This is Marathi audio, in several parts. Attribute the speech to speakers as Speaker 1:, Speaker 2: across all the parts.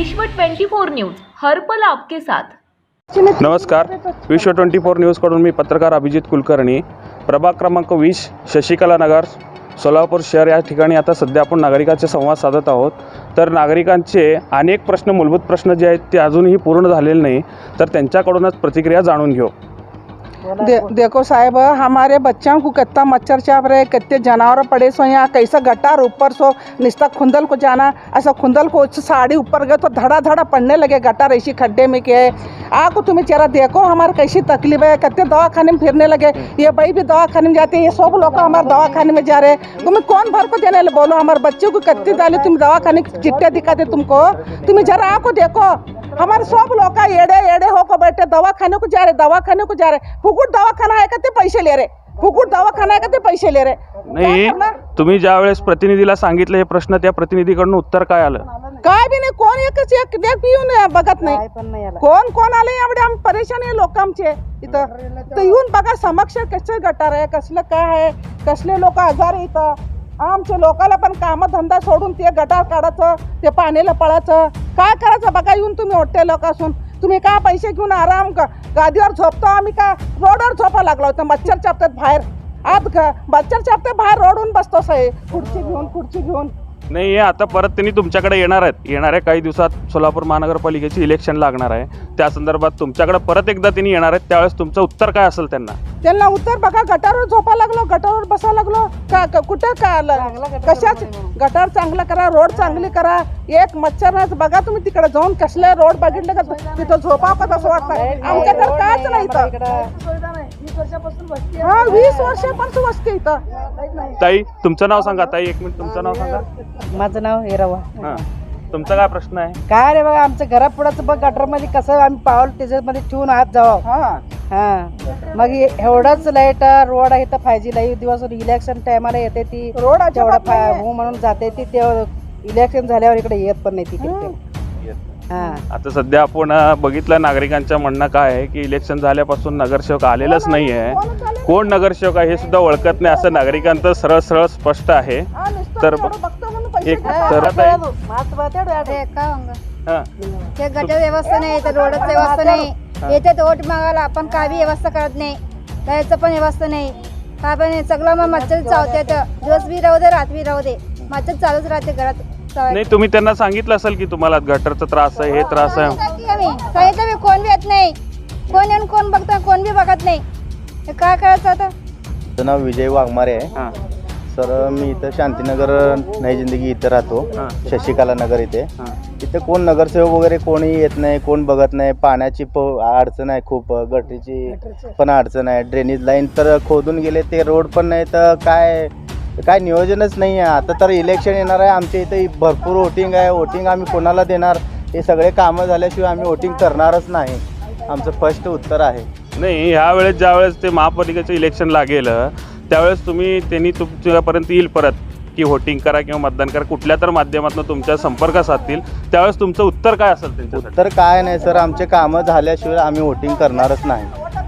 Speaker 1: विश्व 24 न्यूज हर्पल आपके साथ.
Speaker 2: नमस्कार. विश्व ट्वेंटी फोर न्यूजकडून मी पत्रकार अभिजित कुलकर्णी. प्रभाग क्रमांक वीस शशिकला नगर सोलापूर शहर या ठिकाणी आता सध्या आपण नागरिकांचे संवाद साधत आहोत. तर नागरिकांचे अनेक प्रश्न मूलभूत प्रश्न जे आहेत ते अजूनही पूर्ण झालेले नाही. तर त्यांच्याकडूनच प्रतिक्रिया जाणून घेऊ.
Speaker 3: दे, देखो साहब हमारे बच्चों को कितना मच्छर चाप रहे कितने जानवर पड़े सो यहाँ कैसा गटार ऊपर सो निस्ता खुंदल को जाना ऐसा खुंदल को साड़ी ऊपर गए तो धड़ा धड़ा पड़ने लगे गटार ऐसी खड्डे में के। आको तुम्हें चेहरा देखो हमारे कैसी तकलीफ़ है कितने दवाखाने में फिरने लगे। ये भाई भी दवाखाने में जाते हैं ये सब लोग हमारे दवाखाने में जा रहे हैं। तुम्हें कौन भर को देने लगे? बोलो हमारे बच्चों को कितनी डाली तुम दवाखाने की चिट्टे दिखाते तुमको? तुम्हें जरा आको देखो हमारे सब लोग का एड़े एड़े होकर बैठे दवाखाने को जा रहे दवाखाने को जा रहे। फुकुट दवाखाना आहे का ते पैसे ले रहे फुकुट दवाखाना आहे का ते पैसे ले रहे
Speaker 2: नाही
Speaker 3: काय करणार?
Speaker 2: तुम्ही ज्या वेळेस प्रतिनिधीला सांगितलं हे प्रश्न त्या प्रतिनिधीकडून उत्तर काय आलं?
Speaker 3: काय बी नाही कोण एकच एक देख येऊन बघत नाही. कोण कोण आले? एवढे आम्ही परेशान आहे लोक आमचे इथं. तर येऊन बघा समक्ष कसं गटार आहे कसलं काय आहे कसले लोक आजार आहे इथं. आमच्या लोकाला पण काम धंदा सोडून ते गटार काढायचं ते पाण्याला पळायचं. काय करायचं बघा येऊन तुम्ही ओटते लोक असून. तुम्ही का पैसे घेऊन आराम का गादीवर झोपतो? आम्ही का रोडवर झोपा लागलो? होतं मच्छर चापतात बाहेर. आत ग- मच्छर चापते बाहेर रोडून बसतो साहेब. खुर्ची घेऊन खुर्ची घेऊन.
Speaker 2: नाही हे आता परत त्यांनी तुमच्याकडे येणार आहेत. येणाऱ्या काही दिवसात सोलापूर महानगरपालिकेची इलेक्शन लागणार आहे. त्या संदर्भात तुमच्याकडे परत एकदा त्यांनी येणार आहेत त्यावेळेस तुमचं उत्तर काय असेल त्यांना?
Speaker 3: त्यांना उत्तर बघा गटारवर झोपा लागलो गटारवर बसा लागलो. का का- कुठं का आलं? कशाच गटार चांगला करा रोड चांगली करा. एक मच्छर बघा तुम्ही तिकडे जाऊन कसले रोड बघितले का? तिथं झोपा का तसं वाटतं. आमच्याकडे कायच नाही इथं. हा वीस वर्षापासून वसते इथं.
Speaker 2: ताई तुमचं नाव सांगा ताई एक मिनिट तुमचं नाव सांगा.
Speaker 4: माझं नाव हिरावा
Speaker 2: हां. तुमचा काय प्रश्न आहे?
Speaker 4: काय रे बघा आमच्या घरापुढंच बघ गटरमध्ये कसं आम्ही पाऊल त्याच्यामध्ये ठेवून आत जावं.
Speaker 3: हा.
Speaker 4: हा. मग एवढंच लाइट रोड आहे तर फायजी लाइट दिवस इलेक्शन टायमाला येते ती.
Speaker 3: रोड.
Speaker 4: हो म्हणून जाते ती ते इलेक्शन झाल्यावर इकडे येत पण नाही ती
Speaker 2: आता सध्या आपण बघितलं नागरिकांचं म्हणणं काय आहे की इलेक्शन झाल्यापासून नगरसेवक आलेलाच नाही आहे कोण नगरसेवक आहे हे सुद्धा ओळखत नाही. असं नागरिकांचं सरळ सरळ स्पष्ट आहे.
Speaker 3: हा,
Speaker 2: तर एक. तर
Speaker 5: ते?
Speaker 2: हां
Speaker 5: गटर व्यवस्था नाही तर रोडच व्यवस्था नाही. येते तर वोट मागायला आपण काय बी व्यवस्था करत नाही. त्याचं पण व्यवस्था नाही. काय पण नाही. सगळं मग मच्छर चावते तर. दिवस बी राहू दे रात बी राहू दे. मच्छर चालूच राहते घरात.
Speaker 2: नाही तुम्ही त्यांना सांगितलं असेल की तुम्हाला गटरचा त्रास आहे हे त्रास आहे.
Speaker 5: सांगितलं मी कोण बी येत नाही. कोण येऊन कोण बघतं कोण बी बघत नाही. हे काय करायचं आता?
Speaker 6: माझं नाव विजय वाघमारे आहे.
Speaker 2: हां.
Speaker 6: सर मी इथं शांतीनगर नई जिंदगी इथं राहतो.
Speaker 2: हां.
Speaker 6: शशिकला नगर इथे.
Speaker 2: हां.
Speaker 6: इथे कोण नगरसेवक वगैरे कोणी येत नाही कोण बघत नाही. पाण्याची प अडचण आहे खूप गटरीची पण अडचण आहे. ड्रेनेज लाईन तर खोदून गेले ते रोड पण नाही तर काय? काय नियोजनच नाही आहे. आता तर इलेक्शन येणार आहे. आमच्या इथे भरपूर वोटिंग आहे. वोटिंग आम्ही कोणाला देणार? हे सगळे कामं झाल्याशिवाय आम्ही वोटिंग करणारच नाही. आमचं फर्स्ट उत्तर आहे.
Speaker 2: नाही ह्या वेळेस ज्या वेळेस ते महापालिकेचं इलेक्शन लागेल त्यावेळेस तुम्ही त्यांनी तुमच्यापर्यंत येईल परत की व्होटिंग करा किंवा मतदान करा. कुठल्या तर माध्यमातून तुमच्या संपर्क साधतील. त्यावेळेस तुमचं उत्तर काय असेल त्यांच्यासाठी?
Speaker 6: तर काय नाही सर. आमचे कामं झाल्याशिवाय आम्ही वोटिंग करणारच नाही.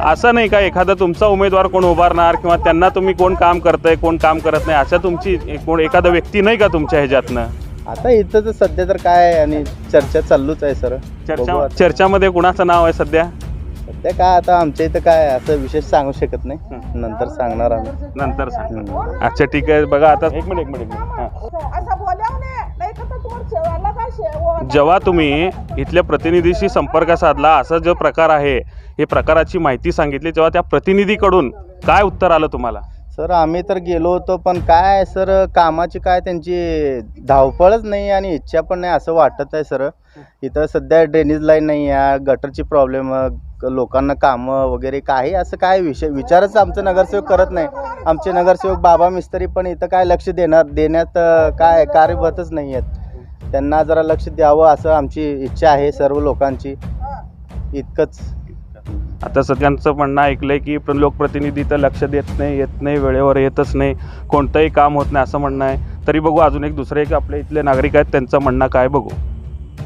Speaker 2: असं नाही का एखादा तुमचा उमेदवार कोण उभारणार किंवा त्यांना तुम्ही कोण काम करतंय कोण काम करत नाही अशा तुमची कोण एखादा व्यक्ती नाही का तुमच्या ह्याच्यातनं?
Speaker 6: आता इथं तर सध्या तर काय आहे आणि चर्चा चालूच आहे सर. बघू
Speaker 2: चर्चा
Speaker 6: आता.
Speaker 2: चर्चामध्ये कुणाचं नाव आहे सध्या?
Speaker 6: सध्या काय आता आमच्या इथं काय असं विशेष सांगू शकत नाही. नंतर सांगणार आम्ही.
Speaker 2: नंतर सांग
Speaker 6: हम्म.
Speaker 2: अच्छा ठीक आहे. बघा आता एक मिनिट एक मिनिट. एक मिनिट हां
Speaker 3: असं बोलावं नाही नाही तर तुम्हाला शेवायला काय शेव
Speaker 2: जेव्हा तुम्ही इथल्या प्रतिनिधीशी संपर्क साधला असा जो प्रकार आहे हे प्रकाराची माहिती सांगितली तेव्हा त्या प्रतिनिधीकडून काय उत्तर आलं तुम्हाला?
Speaker 6: सर आम्ही तर गेलो होतो पण काय सर कामाची काय त्यांची धावपळच नाही आणि इच्छा पण नाही असं वाटत आहे सर. इथं सध्या ड्रेनेज लाईन नाही आहे गटरची प्रॉब्लेम लोकांना कामं वगैरे काही असं काय विषय विचारच आमचं नगरसेवक करत नाही. आमचे नगरसेवक बाबा मिस्त्री पण इथं काय लक्ष देणार देण्यात काय कार्यभतच नाही आहेत. त्यांना जरा लक्ष द्यावं असं आमची इच्छा आहे सर्व लोकांची. इतकंच.
Speaker 2: आता सगळ्यांचं म्हणणं ऐकलंय की प्र- लोकप्रतिनिधी तर लक्ष देत नाही येत नाही वेळेवर येतच नाही कोणतंही काम होत नाही असं म्हणणं आहे. तरी बघू अजून एक दुसरे एक आपले इथले नागरिक आहेत त्यांचं म्हणणं काय बघू?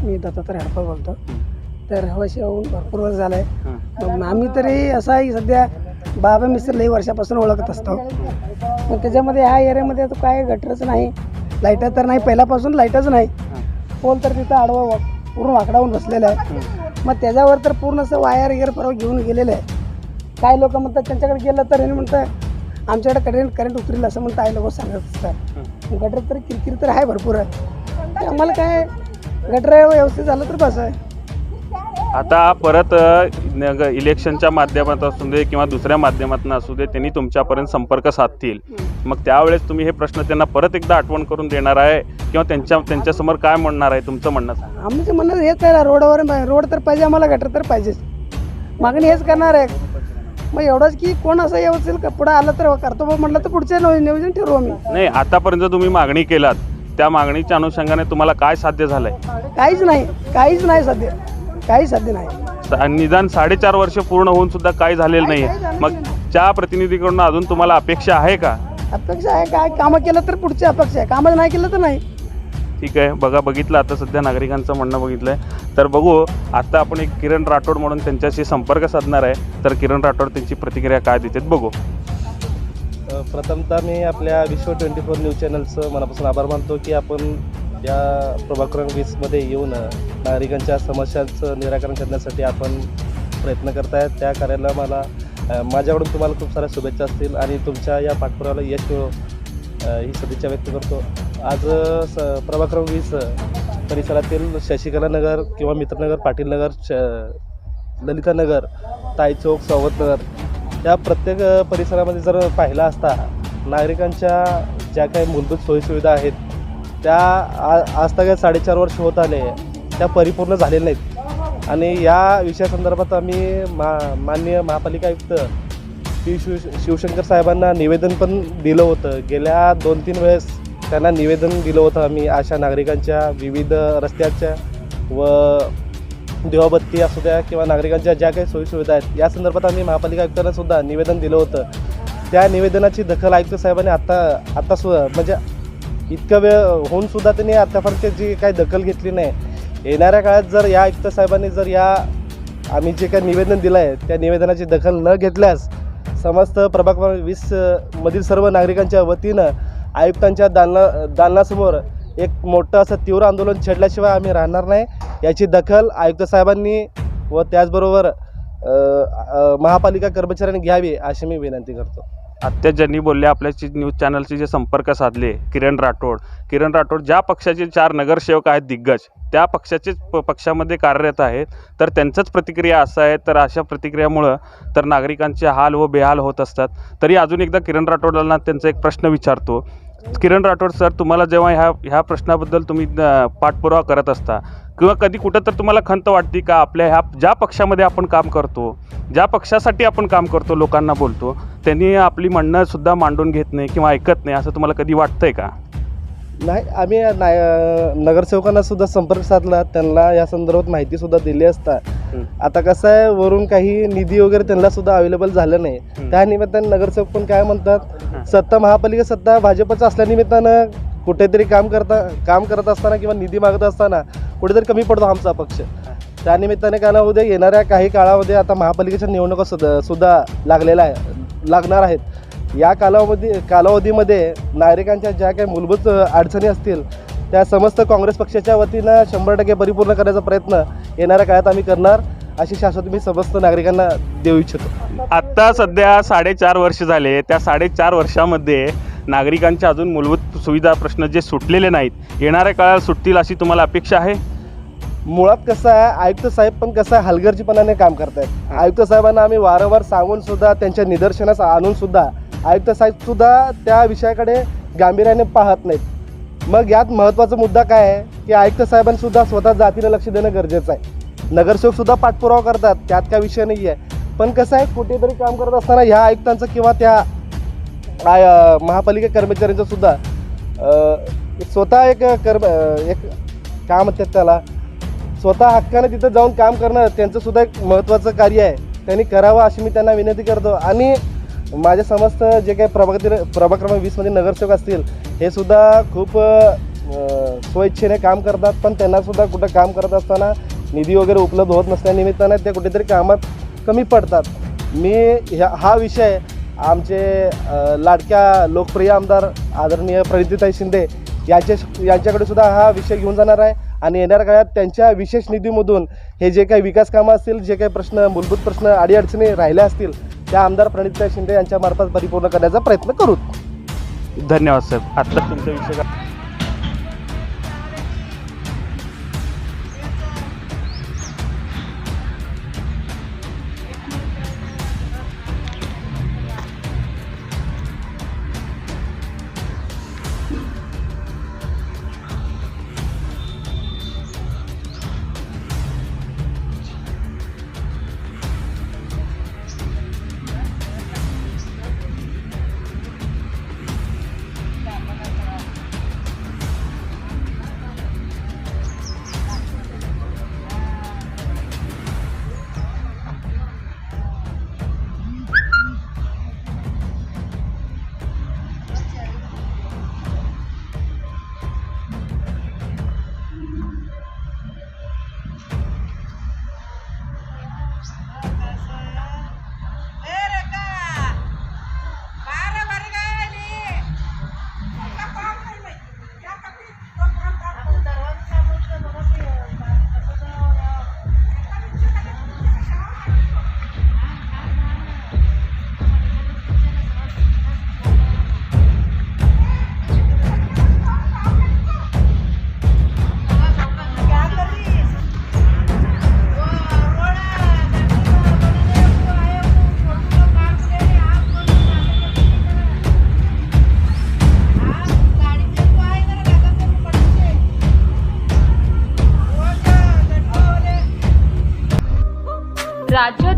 Speaker 7: मी दत्तात्रय हडपळ बोलतो. तर हवाशी येऊन भरपूर वर्ष झालं
Speaker 2: हं.
Speaker 7: आहे मग आम्ही तरी असं आहे की सध्या बाबा मिस्त्र लई वर्षापासून ओळखत असतो. मग त्याच्यामध्ये ह्या एरियामध्ये काय गटरच नाही. लाइट तर नाही पहिल्यापासून लाईटच नाही. पोल तर तिथं आडवा पूर्ण वाकडावून बसलेलं आहे. मग त्याच्यावर तर पूर्ण असं वायर वगैरे परवा घेऊन गेलेलं आहे. काय लोक म्हणतात त्यांच्याकडे गेलं तर हे म्हणतात आमच्याकडे करंट करंट उतरेल असं म्हणतात आई लोक सांगत असतात. गटर तर किरकिर तर आहे भरपूर. आहे आम्हाला काय गटर व्यवस्थित झालं तर बस आहे.
Speaker 2: आता परत इलेक्शनच्या माध्यमातून असू दे किंवा दुसऱ्या माध्यमातून असू दे त्यांनी तुमच्यापर्यंत संपर्क साधतील. मग त्यावेळेस तुम्ही हे प्रश्न त्यांना परत एकदा आठवण करून देणार आहे किंवा त्यांच्या त्यांच्यासमोर काय म्हणणार आहे तुमचं म्हणणं सांगा.
Speaker 7: आमचं म्हणणं हेच आहे ना रोडवर रोड तर पाहिजे आम्हाला गटर तर पाहिजेच. मागणी हेच करणार आहे. मग एवढंच की कोण असं व्यवस्थित का? पुढं आलं तर करतो म्हटलं तर पुढचं नियो- नियोजन ठरवू आम्ही.
Speaker 2: नाही आतापर्यंत तुम्ही मागणी केलात. त्या मागणीच्या अनुषंगाने तुम्हाला काय साध्य झालंय?
Speaker 7: काहीच नाही काहीच नाही सध्या. काहीच सध्या नाही.
Speaker 2: सा- निदान साडेचार वर्ष पूर्ण होऊन सुद्धा काय झालेलं नाही मग त्या प्रतिनिधीकडून अजून तुम्हाला अपेक्षा आहे का?
Speaker 7: अपेक्षा आहे काय कामं केलं तर पुढची अपेक्षा आहे. कामं नाही केलं तर नाही.
Speaker 2: ठीक आहे बघा बघितलं आता सध्या नागरिकांचं म्हणणं बघितलं आहे तर बघू आता आपण एक किरण राठोड म्हणून त्यांच्याशी संपर्क साधणार आहे. तर किरण राठोड त्यांची प्रतिक्रिया काय देतात बघू.
Speaker 8: प्रथमतः मी आपल्या विश्व ट्वेंटी फोर न्यूज चॅनलचं मनापासून आभार मानतो की आपण या प्रभाकरण वीसमध्ये येऊन नागरिकांच्या समस्यांचं निराकरण करण्यासाठी आपण प्रयत्न करतायत. त्या कार्याला मला माझ्याकडून तुम्हाला खूप साऱ्या शुभेच्छा असतील आणि तुमच्या या पाठपुराला यश मिळो ही सदिच्छा व्यक्त करतो. आज स प्रभाग वीस परिसरातील शशिकला नगर किंवा मित्रनगर पाटील नगर श ललितानगर तायचौक सावतनगर या प्रत्येक परिसरामध्ये जर पाहिला असता नागरिकांच्या ज्या काही मूलभूत सोयीसुविधा आहेत त्या आ आजतागायत साडेचार वर्ष होत आले त्या परिपूर्ण झालेल्या नाहीत. आणि या विषयासंदर्भात आम्ही मा माननीय महापालिका आयुक्त पी शिव शिवशंकर साहेबांना निवेदन पण दिलं होतं. गेल्या दोन तीन वेळेस त्यांना निवेदन दिलं होतं आम्ही. अशा नागरिकांच्या विविध रस्त्याच्या व देवाबत्ती असू द्या किंवा नागरिकांच्या ज्या काही सोयीसुविधा आहेत या संदर्भात आम्ही महापालिका आयुक्तांना सुद्धा निवेदन दिलं होतं. त्या निवेदनाची दखल आयुक्त साहेबांनी आत्ता आत्ता सु म्हणजे इतका वेळ होऊन सुद्धा त्यांनी आत्तापर्यंत जी काही दखल घेतली नाही. येणाऱ्या काळात जर या आयुक्त साहेबांनी जर या आम्ही जे काही निवेदन दिलं आहे त्या निवेदनाची दखल न घेतल्यास समस्त प्रभाग वीस मधील सर्व नागरिकांच्या वतीनं आयुक्तांच्या दालना दालनासमोर एक मोठं असं तीव्र आंदोलन छेडल्याशिवाय आम्ही राहणार नाही. याची दखल आयुक्त साहेबांनी व त्याचबरोबर महापालिका कर्मचाऱ्यांनी घ्यावी अशी मी विनंती करतो.
Speaker 2: आत्या ज्यांनी बोलले आपल्याची न्यूज चॅनलचे जे संपर्क साधले किरण राठोड. किरण राठोड ज्या पक्षाचे चार नगरसेवक आहेत दिग्गज त्या पक्षाचेच प पक्षामध्ये कार्यरत आहेत. तर त्यांचंच प्रतिक्रिया असं आहे तर अशा प्रतिक्रियामुळं तर नागरिकांचे हाल व बेहाल होत असतात. तरी अजून एकदा किरण राठोडांना त्यांचा एक प्रश्न विचारतो. किरण राठोड सर तुम्हाला जेव्हा ह्या ह्या प्रश्नाबद्दल तुम्ही पाठपुरावा करत असता किंवा कधी कुठं तर तुम्हाला खंत वाटते का आपल्या ह्या ज्या पक्षामध्ये आपण काम करतो ज्या पक्षासाठी आपण काम करतो लोकांना बोलतो त्यांनी आपली म्हणणं सुद्धा मांडून घेत नाही किंवा ऐकत नाही असं तुम्हाला कधी वाटतंय का?
Speaker 8: नाही आम्ही नाय नगरसेवकांना सुद्धा संपर्क साधला त्यांना या संदर्भात माहिती सुद्धा दिली असता. आता कसं आहे वरून काही निधी वगैरे त्यांना सुद्धा अवेलेबल झालं नाही. त्या निमित्ताने नगरसेवक पण काय. म्हणतात सत्ता महापालिका सत्ता भाजपचं असल्यानिमित्तानं कुठेतरी काम करता काम करत असताना किंवा निधी मागत असताना कुठेतरी कमी पडतो आमचा पक्ष. त्या निमित्ताने काय ना उद्या येणाऱ्या काही काळामध्ये आता महापालिकेच्या निवडणुका सुद्धा सुद्धा लागलेल्या आहे लागणार आहेत. या कालावधी कालावधीमध्ये नागरिकांच्या ज्या काही मूलभूत अडचणी असतील त्या समस्त काँग्रेस पक्षाच्या वतीनं शंभर टक्के परिपूर्ण करण्याचा प्रयत्न येणाऱ्या काळात आम्ही करणार अशी शाश्वती मी समस्त नागरिकांना देऊ इच्छितो.
Speaker 2: आत्ता सध्या साडेचार वर्ष झाले. त्या साडेचार वर्षामध्ये नागरिकांच्या अजून मूलभूत सुविधा प्रश्न जे सुटलेले नाहीत येणाऱ्या काळात सुटतील अशी तुम्हाला अपेक्षा आहे?
Speaker 8: मुळात कसं आहे आयुक्त साहेब पण कसं आहे हलगर्जीपणाने काम करतायत. आयुक्त साहेबांना आम्ही वारंवार सांगून सुद्धा त्यांच्या निदर्शनास आणून सुद्धा आयुक्त साहेब सुद्धा त्या विषयाकडे गांभीर्याने पाहत नाहीत. मग यात महत्त्वाचा मुद्दा काय आहे? की आयुक्त साहेबांसुद्धा स्वतः जातीनं लक्ष देणं गरजेचं आहे. नगरसेवकसुद्धा पाठपुरावा करतात त्यात काय विषय नाही आहे पण कसं आहे कुठेतरी काम करत असताना ह्या आयुक्तांचं किंवा त्या आय महापालिका कर्मचाऱ्यांचं सुद्धा स्वतः एक कर्म एक काय म्हणतात त्याला. स्वतः हक्काने तिथं जाऊन काम करणं त्यांचं सुद्धा एक महत्त्वाचं कार्य आहे. त्यांनी करावं अशी मी त्यांना विनंती करतो. आणि माझे समस्त जे काही प्रभागातील प्रभाग क्रमांक वीसमध्ये नगरसेवक असतील हे सुद्धा खूप स्वेच्छेने स्वइच्छेने काम करतात. पण त्यांनासुद्धा कुठं काम करत असताना निधी वगैरे उपलब्ध होत नसल्यानिमित्तानं ते कुठेतरी कामात कमी पडतात. मी ह्या हा विषय आमचे लाडक्या लोकप्रिय आमदार आदरणीय प्रणितीताई शिंदे यांच्या यांच्याकडे सुद्धा हा विषय घेऊन जाणार आहे. आणि येणाऱ्या काळात त्यांच्या विशेष निधीमधून हे जे काही विकास कामं असतील जे काही प्रश्न मूलभूत प्रश्न अडीअडचणी राहिल्या असतील त्या आमदार प्रणित शिंदे यांच्या मार्फत परिपूर्ण करण्याचा प्रयत्न करू.
Speaker 4: धन्यवाद साहेब आत्ता तुमच्या विषय